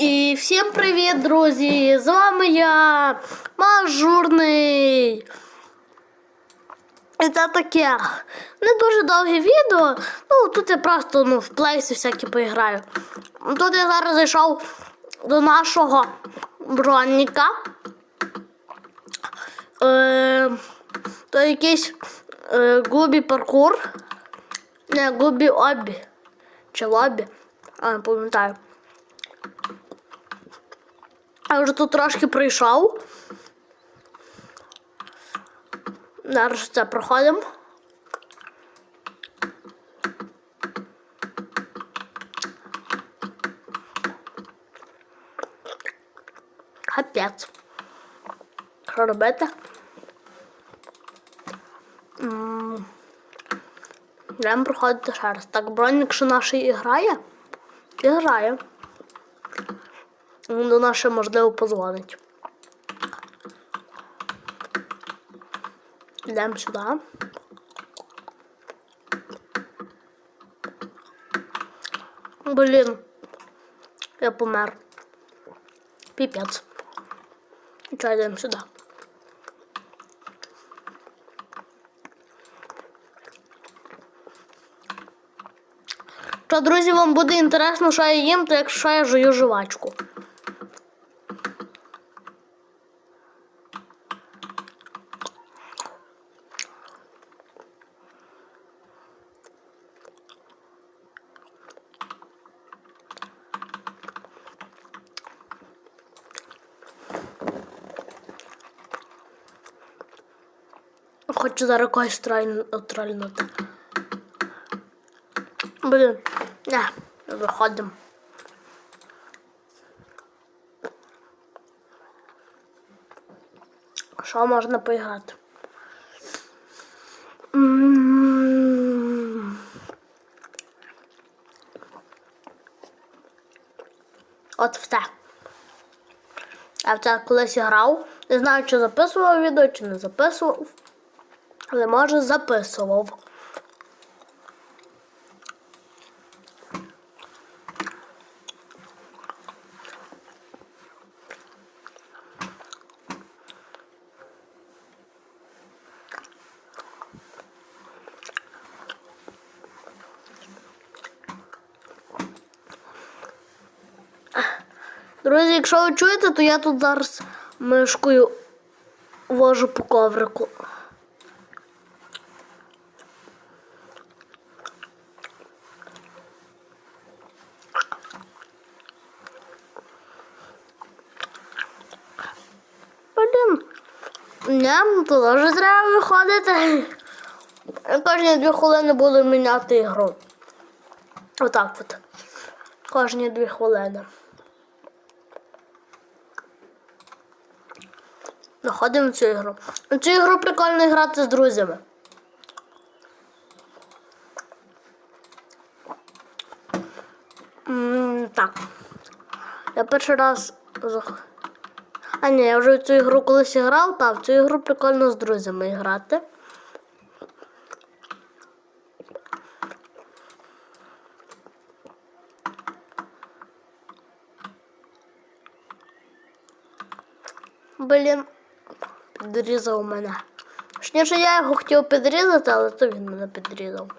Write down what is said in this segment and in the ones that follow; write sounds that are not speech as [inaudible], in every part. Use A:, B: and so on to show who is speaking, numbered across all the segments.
A: І всім привіт, друзі! З вами я, Мажурний. І це таке не дуже довге відео. Ну, тут я просто ну, в плейсі всякі поіграю. Тут я зараз зайшов до нашого бронника. Е, то якийсь е, губі паркур. Не, губі обі. Чи лобі. А, не пам'ятаю. Я вже тут трошки прийшов. Зараз це проходимо. Капець. Що робити? Будемо проходити ще раз. Так, бронник, що наш і грає? І грає. До нас ще можливо позвонить. Йдемо сюди. Блін. Я помер. Піпець. Чого йдемо сюди? Що, друзі, вам буде інтересно, що я їм, то якщо я жую жувачку. Когось троль- трольнути. Блін, не, виходимо. Що можна поіграти? От в те. Я в це колись грав. Не знаю, чи записував відео, чи не записував. Але може записував. Друзі, якщо ви чуєте, то я тут зараз мишкою вожу по коврику. Блін. Ням, то теж треба виходити. Кожні дві хвилини буду міняти ігру. Отак от. Кожні дві хвилини. Находимо цю ігру. Цю ігру прикольно грати з друзями. М, Так. Я перший раз. зах- А ні, я вже в цю ігру колись грав, та в цю ігру прикольно з друзями грати. Блін, підрізав мене. Точніше, я його хотів підрізати, але то він мене підрізав.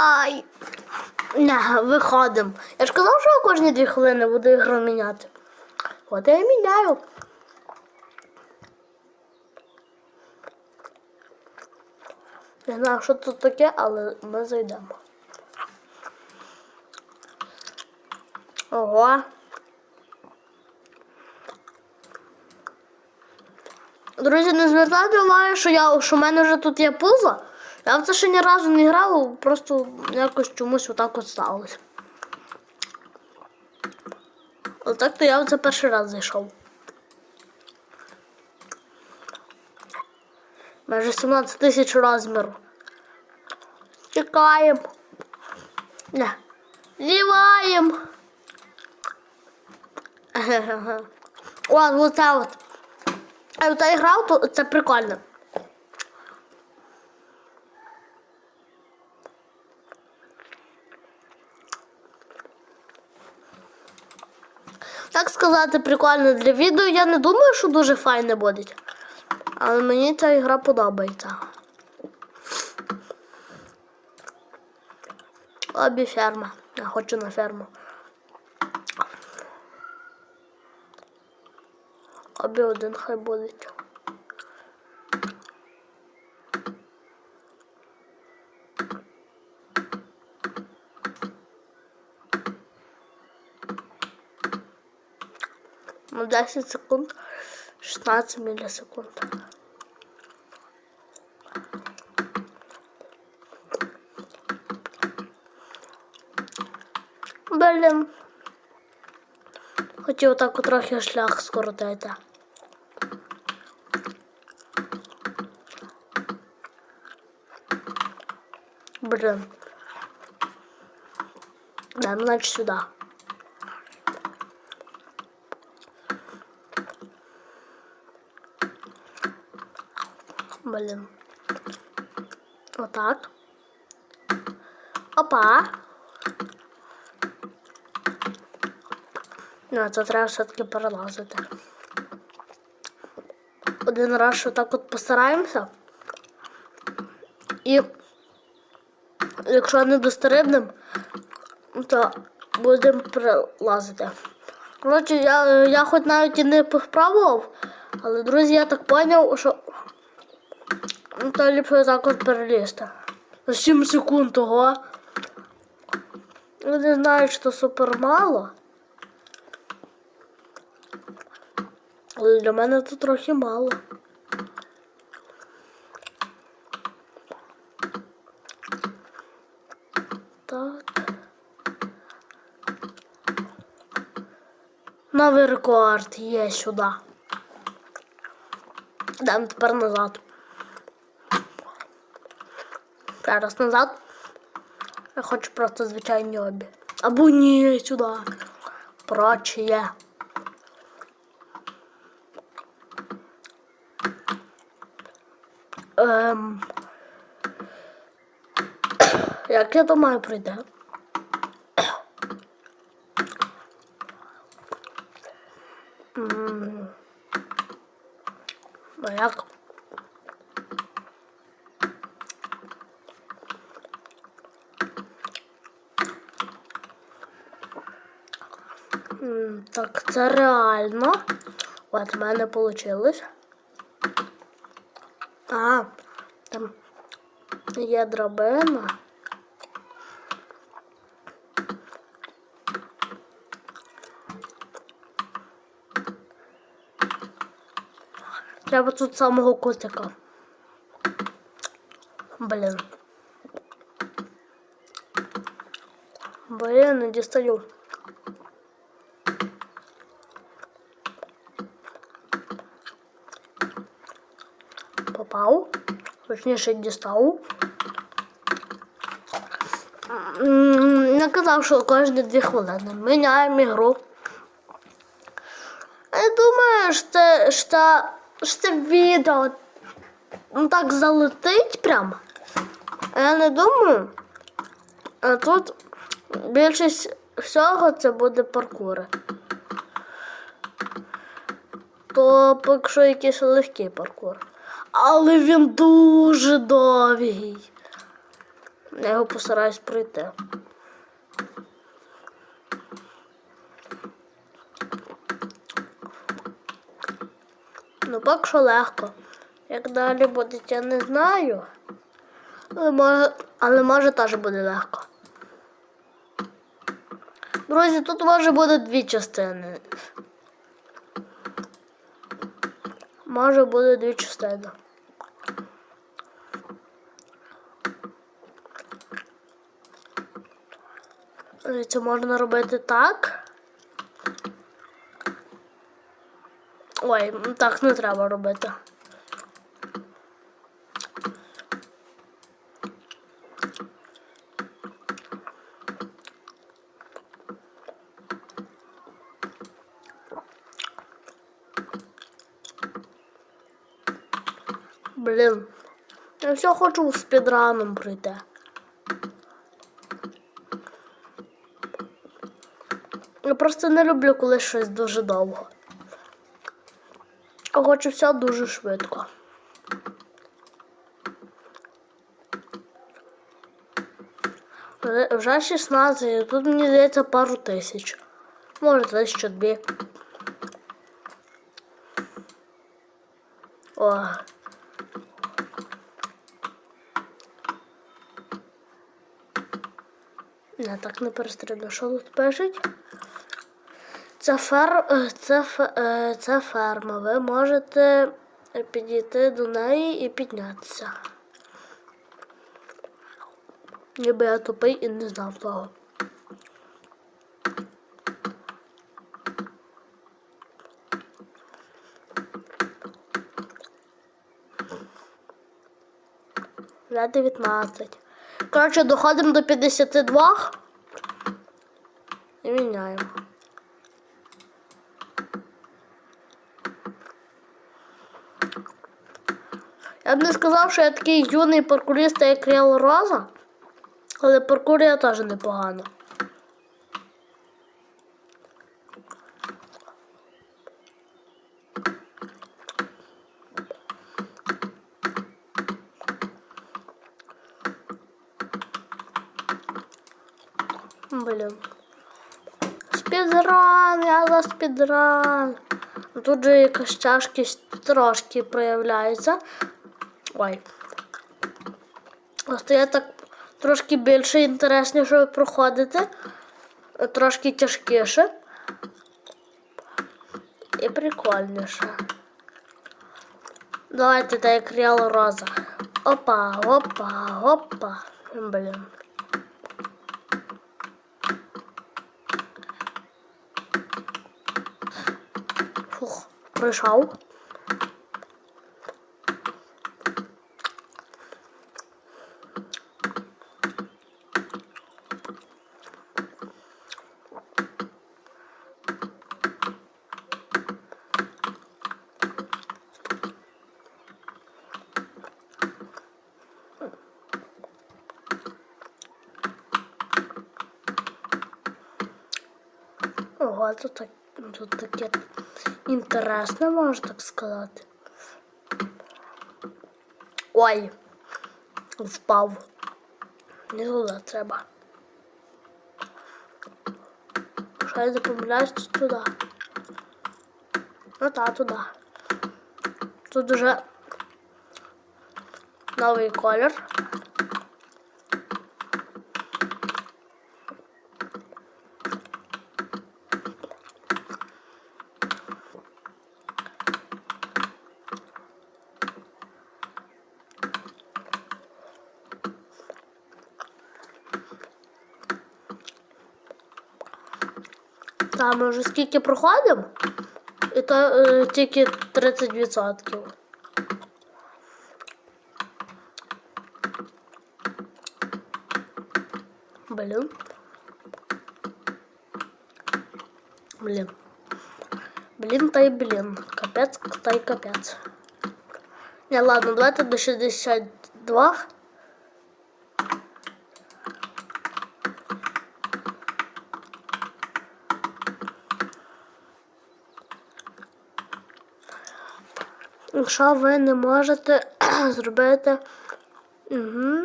A: Ай. Не, виходимо. Я ж казав, що я кожні дві хвилини буду ігру міняти. От я міняю. Не знаю, що тут таке, але ми зайдемо. Ого. Друзі, не звертайте увагу, що я що в мене вже тут є пузо. Я в це ще ні разу не грав, просто якось чомусь отак от сталося. Отак то я в це перший раз зайшов. Майже 17 тисяч розміру. Чекаємо. Не. Зіваємо. [laughs] О, оце от. А ота грав, то це прикольно. Так сказати, прикольно для відео. Я не думаю, що дуже файне буде. Але мені ця ігра подобається. Обі ферма. Я хочу на ферму. Обі один хай буде. Ну, 10 секунд, 16 миллисекунд. Блін. Хотів так трохи шлях скоротити. Блін. Да, ну, значить сюди. Блін. Отак. Опа. Ну, це треба все-таки перелазити. Один раз що так от постараємося. І якщо не дострибнемо, то будемо перелазити. Коротше, я, я хоч навіть і не спробував, але, друзі, я так зрозумів, що так от перелізти. За 7 секунд того. Люди знають, що супер мало. Але для мене це трохи мало. Так. Новий рекорд є сюди. Дам тепер назад. Зараз назад. Я хочу просто звичайні обі. Або ні, сюди. Проче. Ем... [coughs] Як я думаю прийде? [coughs] М, Ну як? М, Так, це реально. От в мене вийшло. А, там є драбина. Треба тут самого котика. Блін. Блін, не дістаю. Попав. Точніше дістав. М, Не казав, що кожні дві хвилини. Міняємо ігру. Я думаю, що що, що це відео ну, так залетить прямо. Я не думаю. А тут більшість всього це буде паркури. То поки що якийсь легкий паркур. Але він дуже довгий. Я його постараюсь пройти. Ну, поки що легко. Як далі буде, я не знаю. Але може, але може теж буде легко. Друзі, тут може бути дві частини. Може буде дві частини. Це можна робити так. Ой, так не треба робити. Блін. Я все хочу спідраном пройти. Я просто не люблю, коли щось дуже довго. Я хочу все дуже швидко. Вже- Вже 16, і тут мені здається пару тисяч. Може, тисячу дві. О. Не, так не перестрілю. Що тут пишуть? Це, фер... е, це, фе- е, це ферма. Ви можете підійти до неї і піднятися. Ніби я тупий і не знав того. Вже 19. Коротше, доходимо до 52 і міняємо. Я б не сказав, що я такий юний паркурист, як Ріал Роза, але паркур я теж непогано. Блін. Спідран, я за спідран. Тут же якась тяжкість трошки проявляється. Ой. Я так трошки більше інтересніше проходити. Трошки тяжкіше. І прикольніше. Давайте так як Реал Роза. Опа, опа, опа. Блін. Фух, прийшов. Ого, тут, так, тут таке інтересне, можна так сказати. Ой, впав. Не туди треба. Що я запомиляюсь туди. Ну та туди. Тут уже новий колір. Там ми вже скільки проходимо, і то е, тільки 30%. Блін. Блін. Блін та й блін. Капець та й капець. Не, ладно, давайте до 62. Якщо ви не можете [clears throat] зробити. Угу.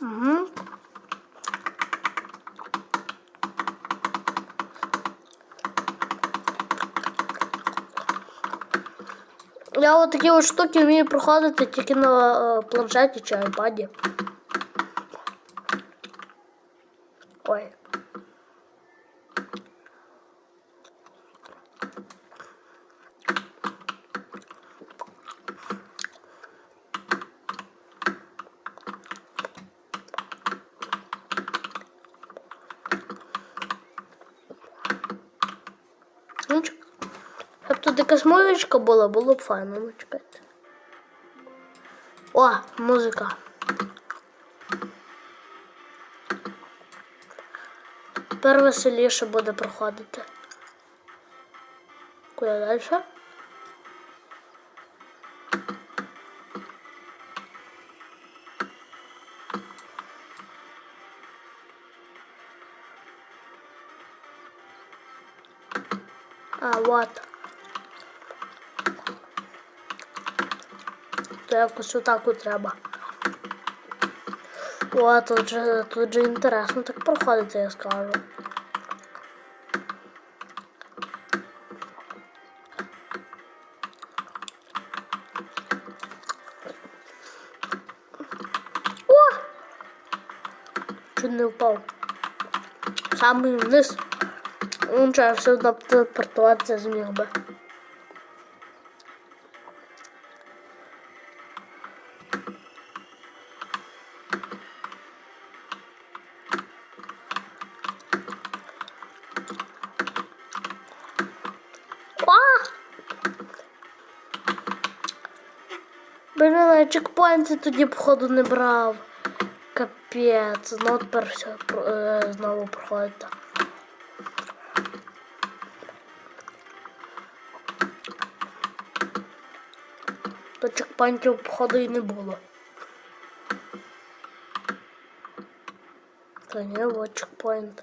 A: Угу. Я от такі от штуки вмію проходити тільки на е, планшеті чи айпаді. Якщо така смолочка була, було б файно ну. О, музика. Тепер веселіше буде проходити. Куди далі? А, вот. Якось отак от треба. О, тут же, тут же інтересно так проходити, я скажу. О! Чуть не впав. Самий вниз. Ну, я все одно телепортуватися зміг би. Блін, я чекпоінти тоді, походу, не брав. Капець, ну тепер все е, знову проходить. То чекпоінтів, походу, і не було. Та ні, от чекпоінт.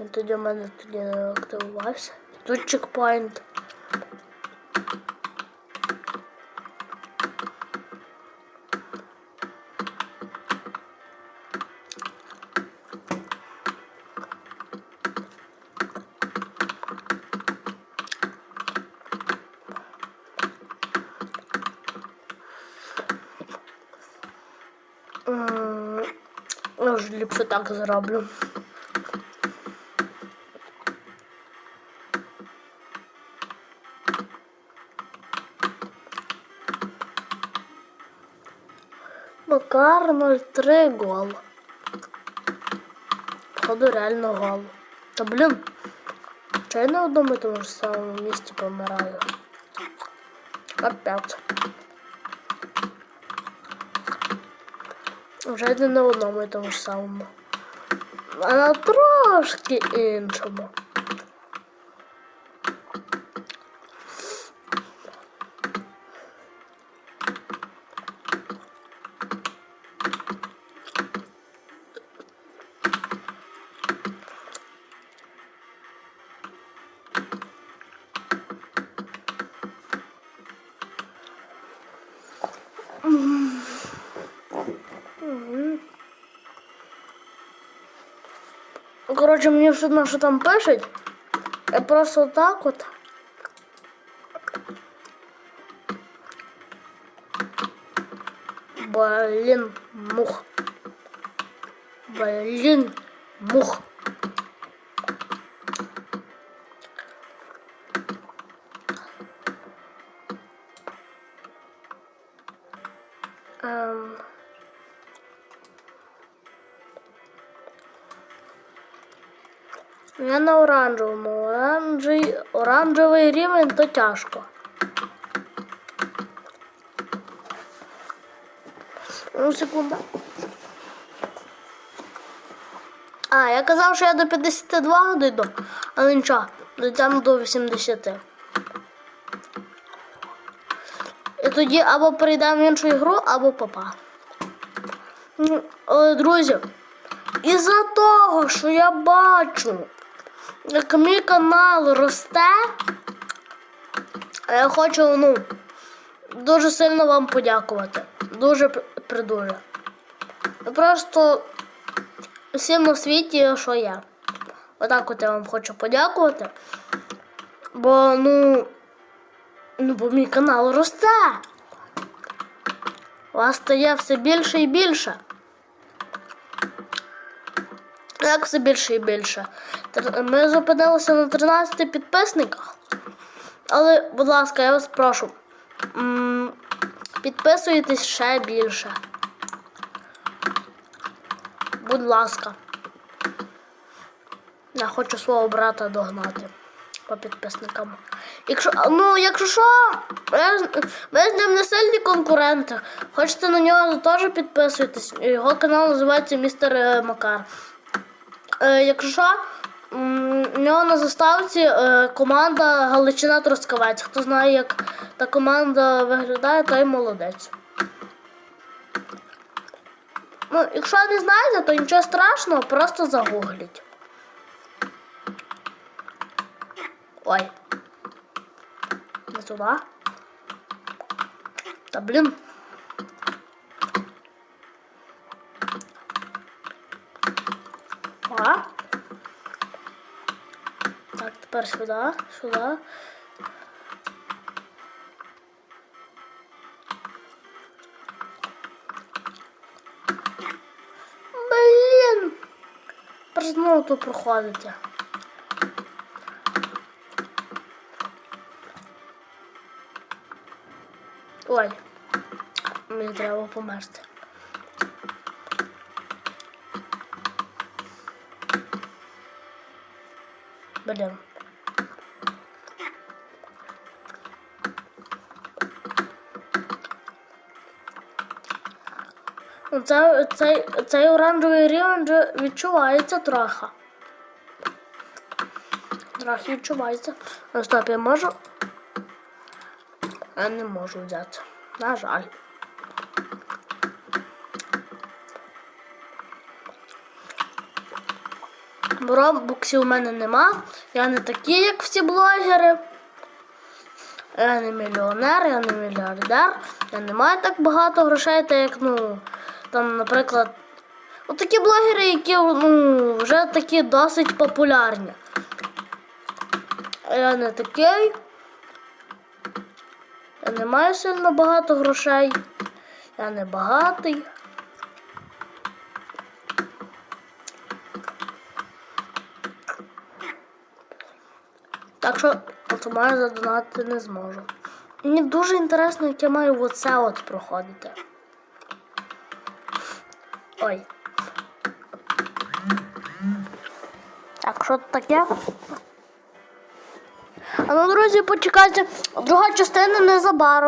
A: Він тоді в мене тоді не активувався? Тут чекпоінт. Я вже ліпше так зроблю. Макар 03 гол. Походу реально гол. Та блін. Чого я на одному і тому ж самому місці помираю? Капець. Вже не на одному і тому ж самому. А на трошки іншому. Коротше, мені все одно, що там пишуть. Я просто так от. Блін, мух. Блін, мух. На оранжевому. Оранжевий, оранжевий рівень то тяжко. Ну, секунда. А, я казав, що я до 52 дійду, але нічого, дійдемо до 80. І тоді або перейдемо в іншу ігру, або папа. Ну, Але, друзі, із-за того, що я бачу, як мій канал росте, я хочу, ну, дуже сильно вам подякувати. Дуже придуже. Просто всім на світі, що я. Отак от я вам хочу подякувати. Бо, ну, ну, бо мій канал росте. У Вас стає все більше і більше. Як все більше і більше. Ми зупинилися на 13 підписниках. Але, будь ласка, я вас прошу. Підписуйтесь ще більше. Будь ласка. Я хочу свого брата догнати по підписникам. Якщо, ну, якщо що, ми з ним не сильні конкуренти. Хочете на нього теж підписуйтесь. Його канал називається Містер е, Макар. Е, якщо у нього на заставці е, команда Галичина Трускавець. Хто знає, як та команда виглядає, той молодець. Ну, якщо не знаєте, то нічого страшного, просто загугліть. Ой. сюди. Та блін. Так, тепер сюди, сюди. Блін. Знову тут проходите. Ой, мені треба померти. Блін. Це, цей, цей оранжевий рівень відчувається трохи. Трохи відчувається. Стоп, я можу. Я не можу взяти. На жаль. Робоксів у мене нема. Я не такий, як всі блогери. Я не мільйонер, я не мільярдер. Я не маю так багато грошей, так як, ну, там, наприклад, от такі блогери, які ну, вже такі досить популярні. Я не такий. Я не маю сильно багато грошей. Я не багатий. Так що маю задонатити не зможу. Мені дуже інтересно, як я маю оце от проходити. Ой. Так, що таке? А ну, друзі, почекайте, друга частина незабаром.